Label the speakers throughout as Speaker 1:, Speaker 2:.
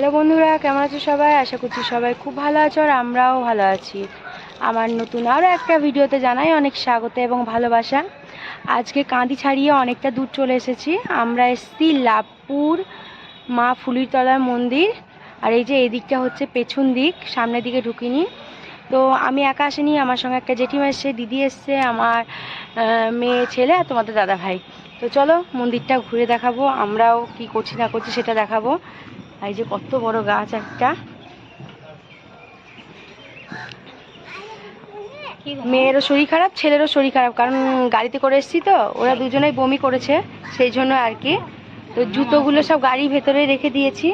Speaker 1: Hello বন্ধুরা, কেমন আছো সবাই? আশা করছি সবাই খুব ভালো আছো আর আমরাও ভালো আছি। আমার নতুন আরও একটা ভিডিওতে জানাই অনেক স্বাগত এবং ভালোবাসা। আজকে কাঁদি ছাড়িয়ে অনেকটা দূর চলে এসেছি। আমরা এসেছি লাভপুর মা ফুলিরতলার মন্দির। আর এই যে এই দিকটা হচ্ছে পেছন দিক, সামনের দিকে ঢুকিনি। তো আমি একা আসিনি, আমার সঙ্গে একটা জেঠিমা এসছে, দিদি এসছে, আমার মেয়ে, ছেলে আর তোমাদের দাদা ভাই তো চলো মন্দিরটা ঘুরে দেখাবো, আমরাও কি করছি না করছি সেটা দেখাবো। এই যে কত বড় গাছ একটা। মেয়েরও শরীর খারাপ, ছেলেরও শরীর খারাপ, কারণ গাড়িতে করে এসেছি তো, ওরা দুজনেই বমি করেছে, সেই জন্য আর কি। তো জুতোগুলো সব গাড়ির ভেতরে রেখে দিয়েছি।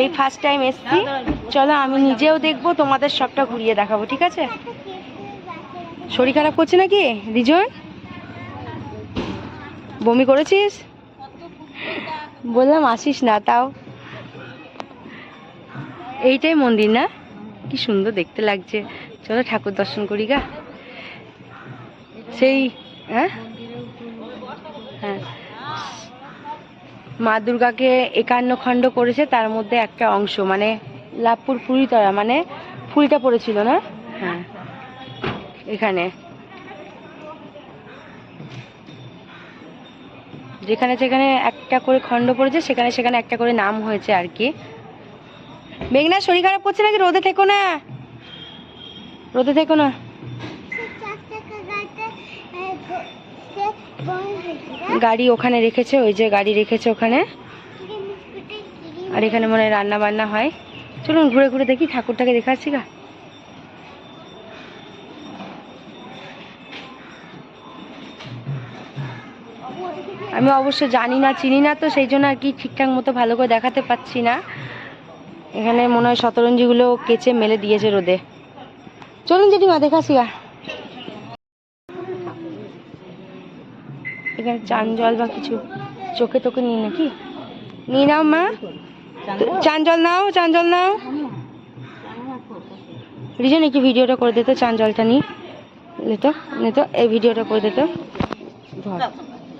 Speaker 1: এই ফার্স্ট টাইম এসছি। চলো আমি নিজেও দেখব, তোমাদের সবটা ঘুরিয়ে দেখাবো, ঠিক আছে? শরীর খারাপ করছে নাকি রিজন বমি করেছিস? বললাম আসিস না তাও। এইটাই মন্দির না? কি সুন্দর দেখতে লাগছে। চলো ঠাকুর দর্শন করি গা। সেই হ্যাঁ? হ্যাঁ। মা দুর্গাকে একান্ন খণ্ড করেছে তার মধ্যে একটা অংশ মানে লাভপুর ফুলিতলা মানে ফুলটা পড়েছিল না? হ্যাঁ। এখানে। যেখানে যেখানে একটা করে খণ্ড পড়েছে, সেখানে সেখানে একটা করে নাম হয়েছে আর কি। মেঘনা, শরীর খারাপ করছে নাকি? রোদে থেকো না। রোদে থেকো না। গাড়ি ওখানে রেখেছে, ওই যে গাড়ি রেখেছে ওখানে। আর এখানে মনে হয় রান্না বান্না হয়। চলুন ঘুরে ঘুরে দেখি, ঠাকুরটাকে দেখাচ্ছি গা। আমি অবশ্য জানি না, চিনি না তো, সেই জন্য আর কি ঠিকঠাক মতো ভালো করে দেখাতে পাচ্ছি না। এখানে মনে হয় শতরঞ্জিগুলো কেচে মেলে দিয়েছে রোদে। চলুন জেঠিমা দেখাচ্ছি গা এখানে চান জল বা কিছু চোখে তোকে নিয়ে নাকি? নিয়ে নাও মা। চান জল নাও, চান জল নাও। রিজন একটু ভিডিওটা করে দিত চান জলটা নি নিত নিত এই ভিডিওটা করে দিত। ধর।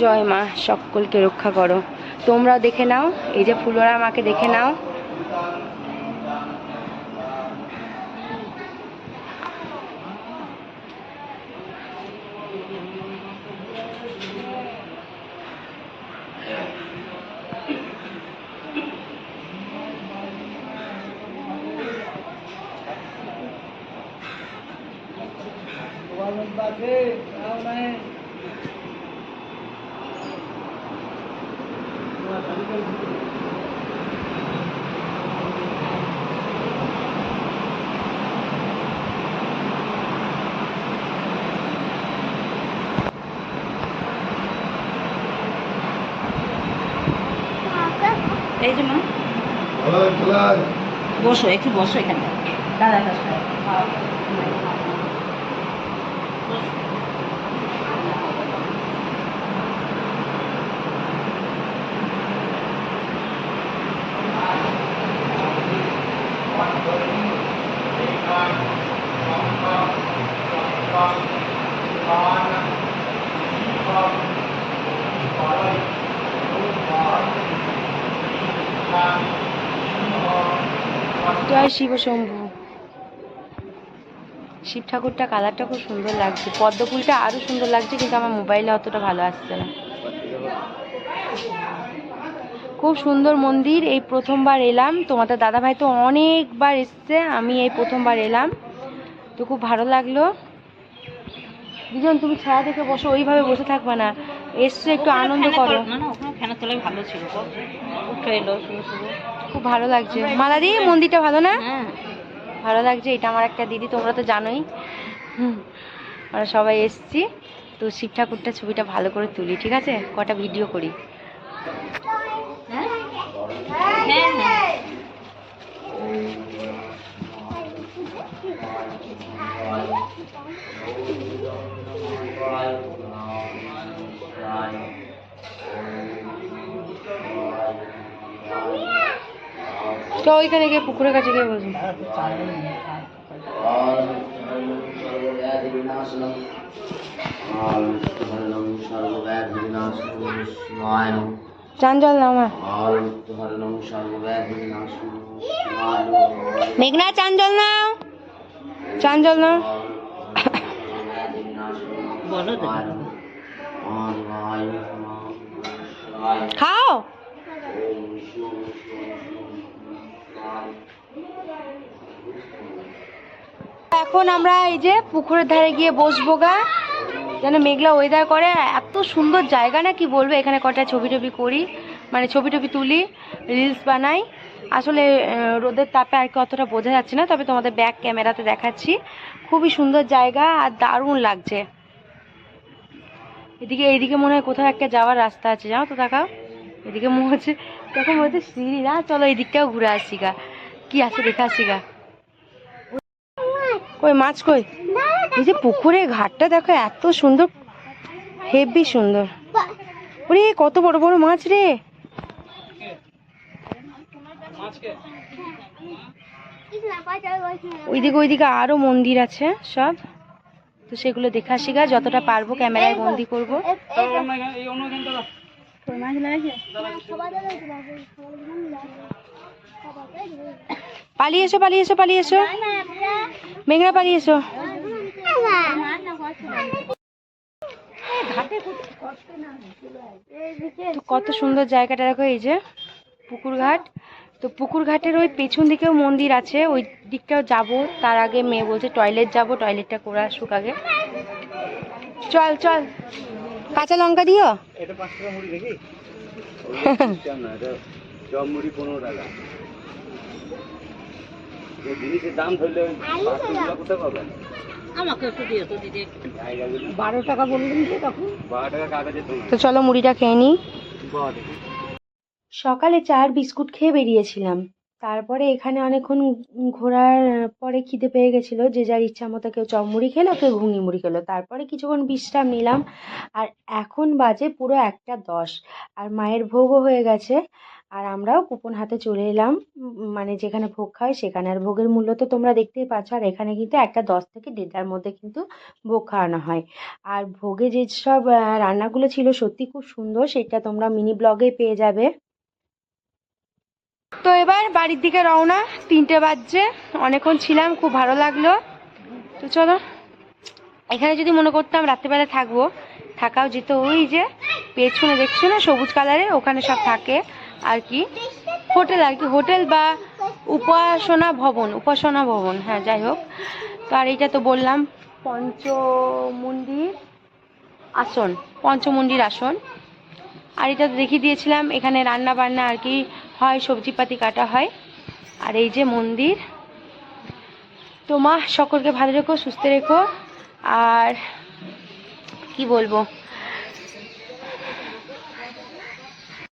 Speaker 1: জয় মা সকলকে রক্ষা করো। তোমরাও দেখে নাও এই যে ফুলরা মাকে দেখে নাও।
Speaker 2: এই যে মা। বসো একটু বসো এখানে। দাদা কাছে
Speaker 1: জয় শিব শম্ভু। শিব ঠাকুরটা কালারটা খুব সুন্দর লাগছে। পদ্ম ফুলটা আরও সুন্দর লাগছে কিন্তু আমার মোবাইলে অতটা ভালো আসছে না। খুব সুন্দর মন্দির এই প্রথমবার এলাম। তোমাদের দাদাভাই তো অনেকবার এসছে আমি এই প্রথমবার এলাম। তো খুব ভালো লাগল। দুজন তুমি ছায়া দেখে বসো ওইভাবে বসে থাকবে না। এসছো একটু আনন্দ করো।
Speaker 2: না না ওখানে ফ্যানের তলায় ভালো ছিল। এলো
Speaker 1: খুব ভালো লাগছে। মালাদি মন্দিরটা ভালো না?
Speaker 2: হ্যাঁ।
Speaker 1: ভালো লাগছে এটা আমার একটা দিদি তোমরা তো জানোই। আমরা সবাই এসছি। তো শিব ঠাকুরটা ছবিটা ভালো করে তুলি ঠিক আছে? কটা ভিডিও করি।
Speaker 2: হ্যাঁ।
Speaker 1: চল ওইখানে গিয়ে পুকুরের কাছে গিয়ে বসবি চান জল মেঘনা চাঞ্চল নাও। চাঞ্চল জল নাও। খাও। এখন আমরা এই যে পুকুরের ধারে গিয়ে বসবো গা। যেন মেঘলা ওয়েদার করে। এত সুন্দর জায়গা না, কি বলব? এখানে কটা ছবি টবি করি। মানে ছবি টবি তুলি রিলস বানাই। আসলে রোদের তাপে আর কি অতটা বোঝা যাচ্ছে না। তবে তোমাদের ব্যাক ক্যামেরাতে দেখাচ্ছি। খুবই সুন্দর জায়গা আর দারুণ লাগছে। এদিকে, এইদিকে মনে হয় কোথাও একটা যাওয়ার রাস্তা আছে। জানো তো দেখাও এদিকে মনে হচ্ছে, তখন মনে হচ্ছে সিঁড়ি না? চলো এই দিকটাও ঘুরে আসি গা। কি আছে দেখে আসি গা। কই মাছ কই? এই যে পুকুরের ঘাটটা দেখো, এত সুন্দর হেভি সুন্দর। ওরে, কত বড় বড় মাছ রে। ওইদিকে ওইদিকে আরও মন্দির আছে সব। তো সেগুলো দেখে আসি গা, যতটা পারব ক্যামেরায় বন্দি করব। পালিয়ে এসো পালিয়ে এসো পালিয়ে এসো। মেঘনা পালিয়ে এসো। কত সুন্দর জায়গাটা দেখো এই যে পুকুর ঘাট। তো পুকুর ঘাটের ওই পেছন দিকেও মন্দির আছে ওই দিকটাও যাব তার আগে মেয়ে বলছে টয়লেট যাব টয়লেটটা করে আসুক আগে। চল চল। কাঁচা লঙ্কা দিও?
Speaker 3: এটা পাঁচ টাকা মুড়ি জিনিসের দাম ধরলে কোথায় পাবেন
Speaker 2: আমাকে একটু দিও তো দিদি বারো টাকা বললেন যে তখন?
Speaker 3: বারো টাকা কাটা
Speaker 1: তো চলো মুড়িটা খেয়ে নিই। সকালে চার বিস্কুট খেয়ে বেরিয়েছিলাম। তারপরে এখানে অনেকক্ষণ ঘোরার পরে খিদে পেয়ে গেছিল যে যার ইচ্ছা মতো কেউ চপ মুড়ি খেলো কেউ ঘুগনি মুড়ি খেলো। তারপরে কিছুক্ষণ বিশ্রাম নিলাম আর এখন বাজে পুরো একটা দশ। আর মায়ের ভোগও হয়ে গেছে। আর আমরাও কুপন হাতে চলে এলাম। মানে যেখানে ভোগ খায় সেখানে। আর ভোগের মূল্য তো তোমরা দেখতেই পাচ্ছ, আর এখানে কিন্তু একটা দশ থেকে দেড়টার মধ্যে কিন্তু ভোগ খাওয়ানো হয়। আর ভোগে যেসব রান্নাগুলো ছিল সত্যি খুব সুন্দর, সেটা তোমরা মিনি ব্লগে পেয়ে যাবে। তো এবার বাড়ির দিকে রওনা, তিনটে বাজছে, অনেকক্ষণ ছিলাম, খুব ভালো লাগল। তো চলো, এখানে যদি মনে করতাম রাত্রিবেলা থাকব, থাকাও যেত। ওই যে পেছনে, দেখছ না, সবুজ কালারের, ওখানে সব থাকে। আর কি? হোটেল আর কি, হোটেল বা উপাসনা ভবন উপাসনা ভবন হ্যাঁ যাই হোক। তো আর এইটা তো বললাম পঞ্চমন্দির আসন পঞ্চমন্দির আসন। আর এটা তো দেখিয়ে দিয়েছিলাম, এখানে রান্না বান্না আর কি হয়, সবজিপাতি কাটা হয়। আর এই যে মন্দির, তো মা, সকলকে ভালো রেখো, সুস্থ রেখো। আর কি বলব?